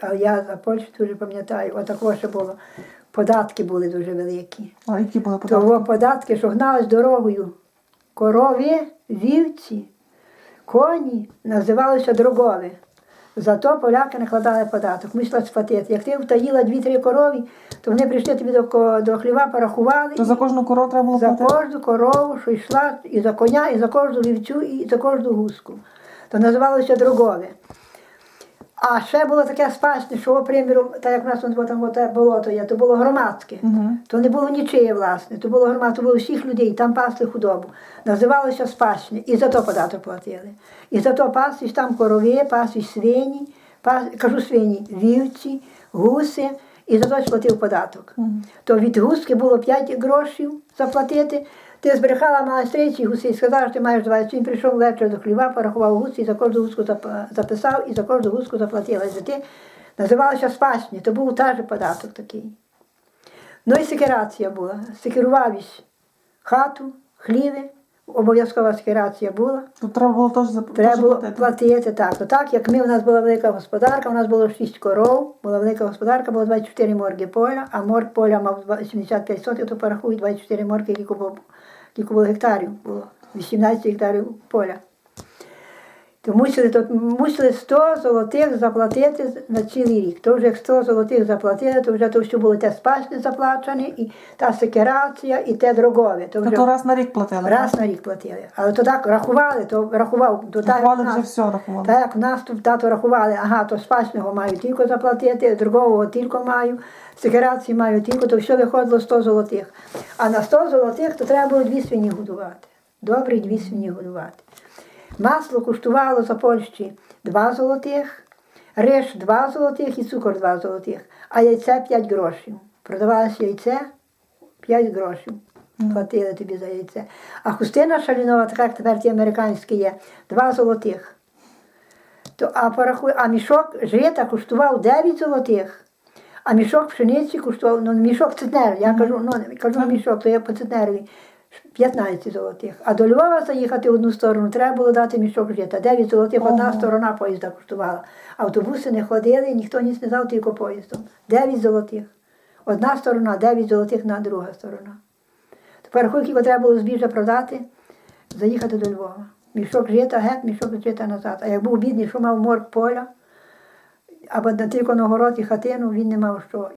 А я за Польщу дуже пам'ятаю, отако ще було. Податки були дуже великі. А які були податки? Того податки, що гнались дорогою. Корови, вівці, коні називалися дрогові. Зато поляки накладали податок, мусила сплатити. Як ти втаїла дві-три корові, то вони прийшли тобі до, до хліва, порахували. То за кожну корову треба було За платити? кожну корову, що йшла, і за коня, і за кожну вівцю, і за кожну гуску. То називалося дрогове. А ще було таке спасне, що, приміру, так як в нас тут там оте болото є, то було громадське. Мгм. То не було нічиє, власне, то було громадське, то було всіх людей, там пасли худобу. Називалося спасне, і за то податок платили. І за то паслись там корови, паслись свині, пас, кажу свині, вівці, гуси, і за то сплатив податок. То від гуски було 5 грошів заплатити. Ти збрехала майстриці гуси і сказала, що ти маєш 20. Він прийшов ввечері до хліба, порахував гуси, за кожну гуску записав, і за кожну гуску заплатила. За ти називалося спасні, то був теж податок такий. Ну і секерація була. Секерувавість хату, хліви, обов'язкова секерація була. То треба було теж Треба було платити. платити так. То так, як ми, у нас була велика господарка, у нас було 6 коров, була велика господарка, було 24 морги поля, а морг поля мав 75 сотів, то порахують 24 морги, які було, які було гектарів було. 18 гектарів поля. То мусили, то мусили 100 золотих заплатити на цілий рік. То вже як 100 золотих заплатили, то вже то все було те спасне заплачене, і та секерація, і те дрогове. То То, вже то раз на рік платили? раз на рік платили. Але то так рахували, то рахував. То так, як Рахували вже все, рахували. так як нас тут тато рахували, ага, то спасного маю тільки заплатити, другого тільки маю, секерації маю тільки, то все виходило 100 золотих. А на 100 золотих то треба було дві свині годувати. Добре дві свині годувати. Масло коштувало за Польщі 2 золотих, риш 2 золотих і цукор 2 золотих, а яйце 5 грошів. Продавалося яйце 5 грошів. Платили тобі за яйце. А хустина шалінова, така як тепер ті американські є, 2 золотих. То, а, порахуй, а мішок жита коштував 9 золотих, а мішок пшениці коштував, ну мішок центнер, я кажу, ну кажу мішок, то я по центнерові 15 золотих. А до Львова заїхати в одну сторону треба було дати мішок жита. 9 золотих одна сторона поїзда коштувала. Автобуси не ходили, ніхто ніч не знав, тільки поїздом. 9 золотих. Одна сторона, 9 золотих на друга сторона. Тепер скільки треба було збіжжя продати, заїхати до Львова. Мішок жита геть, мішок жита назад. А як був бідний, що мав морг поля, або на тільки на город і хатину, він не мав що.